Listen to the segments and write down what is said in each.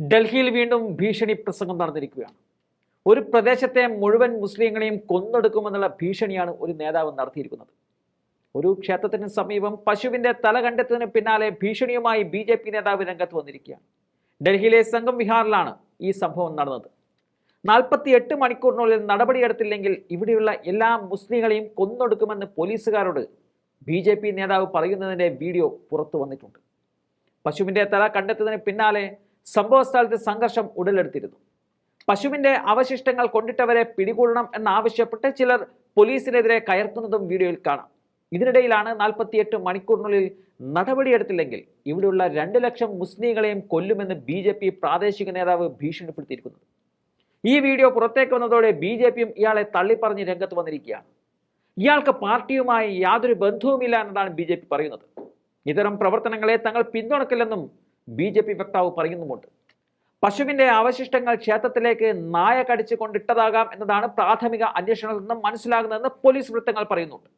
ഡൽഹിയിൽ വീണ്ടും ഭീഷണി പ്രസംഗം നടന്നിരിക്കുകയാണ്. ഒരു പ്രദേശത്തെ മുഴുവൻ മുസ്ലിങ്ങളെയും കൊന്നൊടുക്കുമെന്നുള്ള ഭീഷണിയാണ് ഒരു നേതാവ് നടത്തിയിരിക്കുന്നത്. ഒരു ക്ഷേത്രത്തിന് സമീപം പശുവിന്റെ തല കണ്ടെത്തുന്നതിന് പിന്നാലെ ഭീഷണിയുമായി ബി ജെ പി നേതാവ് രംഗത്ത് വന്നിരിക്കുകയാണ്. ഡൽഹിയിലെ സംഘം വിഹാറിലാണ് ഈ സംഭവം നടന്നത്. നാൽപ്പത്തി എട്ട് മണിക്കൂറിനുള്ളിൽ നടപടിയെടുത്തില്ലെങ്കിൽ ഇവിടെയുള്ള എല്ലാ മുസ്ലിങ്ങളെയും കൊന്നൊടുക്കുമെന്ന് പോലീസുകാരോട് ബി ജെ പി നേതാവ് പറയുന്നതിന്റെ വീഡിയോ പുറത്തു വന്നിട്ടുണ്ട്. പശുവിന്റെ തല കണ്ടെത്തുന്നതിന് പിന്നാലെ സംഭവ സ്ഥലത്ത് സംഘർഷം ഉടലെടുത്തിരുന്നു. പശുവിന്റെ അവശിഷ്ടങ്ങൾ കൊണ്ടിട്ടവരെ പിടികൂടണം എന്നാവശ്യപ്പെട്ട് ചിലർ പോലീസിനെതിരെ കയർക്കുന്നതും വീഡിയോയിൽ കാണാം. ഇതിനിടയിലാണ് നാൽപ്പത്തിയെട്ട് മണിക്കൂറിനുള്ളിൽ നടപടിയെടുത്തില്ലെങ്കിൽ ഇവിടെയുള്ള രണ്ട് ലക്ഷം മുസ്ലിങ്ങളെയും കൊല്ലുമെന്ന് ബി ജെ പി പ്രാദേശിക നേതാവ് ഭീഷണിപ്പെടുത്തിയിരിക്കുന്നത് ഈ വീഡിയോ പുറത്തേക്ക് വന്നതോടെ ബി ജെ പിയും ഇയാളെ തള്ളിപ്പറഞ്ഞ് രംഗത്ത് വന്നിരിക്കുകയാണ്. ഇയാൾക്ക് പാർട്ടിയുമായി യാതൊരു ബന്ധവുമില്ല എന്നതാണ് ബി പറയുന്നത്. ഇത്തരം പ്രവർത്തനങ്ങളെ തങ്ങൾ പിന്തുണക്കില്ലെന്നും ബി ജെ പി വക്താവ് പറയുന്നുമുണ്ട്. പശുവിന്റെ അവശിഷ്ടങ്ങൾ ക്ഷേത്രത്തിലേക്ക് നായ കടിച്ചു കൊണ്ടിട്ടതാകാം എന്നതാണ് പ്രാഥമിക അന്വേഷണത്തിൽ നിന്നും മനസ്സിലാകുന്നതെന്ന് പോലീസ് വൃത്തങ്ങൾ പറയുന്നുണ്ട്.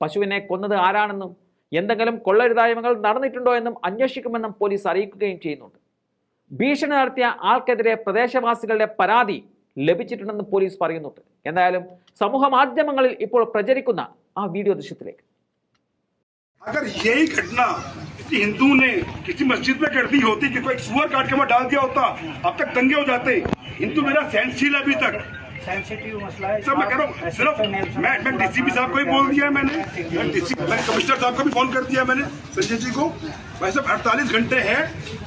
പശുവിനെ കൊന്നത് ആരാണെന്നും എന്തെങ്കിലും കൊള്ളരുതായ്മകൾ നടന്നിട്ടുണ്ടോ എന്നും അന്വേഷിക്കുമെന്നും പോലീസ് അറിയിക്കുകയും ചെയ്യുന്നുണ്ട്. ഭീഷണി നടത്തിയ ആൾക്കെതിരെ പ്രദേശവാസികളുടെ പരാതി ലഭിച്ചിട്ടുണ്ടെന്ന് പോലീസ് പറയുന്നുണ്ട്. എന്തായാലും സമൂഹ മാധ്യമങ്ങളിൽ ഇപ്പോൾ പ്രചരിക്കുന്ന ആ വീഡിയോ ദൃശ്യത്തിലേക്ക്. किसी हिंदू ने किसी मस्जिद में कर दी होती कि कोई सुअर काट के वहाँ डाल दिया होता अब तक दंगे हो जाते। हिंदू मेरा सहनशील है अभी तक। सेंसिटिव मसला है। सर मैं कह रहा हूँ सिर्फ़ मैं मैं डीसीपी साहब को भी बोल दिया है मैंने। मैंने कमिश्नर साहब को भी फ़ोन कर दिया मैंने संजय जी को। भाई साहब अड़तालीस घंटे हैं।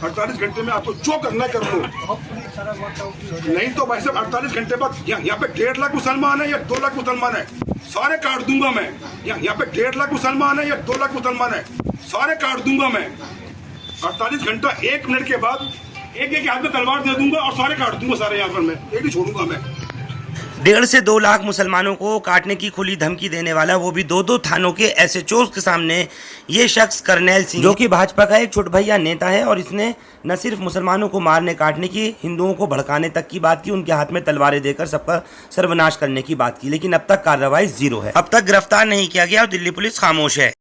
अड़तालीस घंटे में आपको जो करना कर लो। नहीं तो भाई साहब अड़तालीस घंटे बाद यहाँ पे डेढ़ लाख मुसलमान है या दो लाख मुसलमान है? सारे काट दूँगा मैं। यहाँ यहाँ पे डेढ़ लाख मुसलमान है या दो लाख मुसलमान है? सारे काट दूँगा मैं। अड़तालीस घंटा एक मिनट के बाद एक एक हाथ में तलवार दे दूँगा और सारे काट दूँगा सारे यहाँ पर मैं। एक भी छोड़ूँगा मैं। डेढ़ से दो लाख मुसलमानों को काटने की खुली धमकी देने वाला वो भी दो दो थानों के एस एच के सामने ये शख्स करनैल सिंह। जो कि भाजपा का एक छोट भैया नेता है और इसने न सिर्फ़ मुसलमानों को मारने काटने की हिंदुओं को भड़काने तक की बात की उनके हाथ में तलवारें देकर सबका सर्वनाश करने की बात की लेकिन अब तक कार्रवाई ज़ीरो है। अब तक गिरफ़्तार नहीं किया गया और दिल्ली पुलिस खामोश है।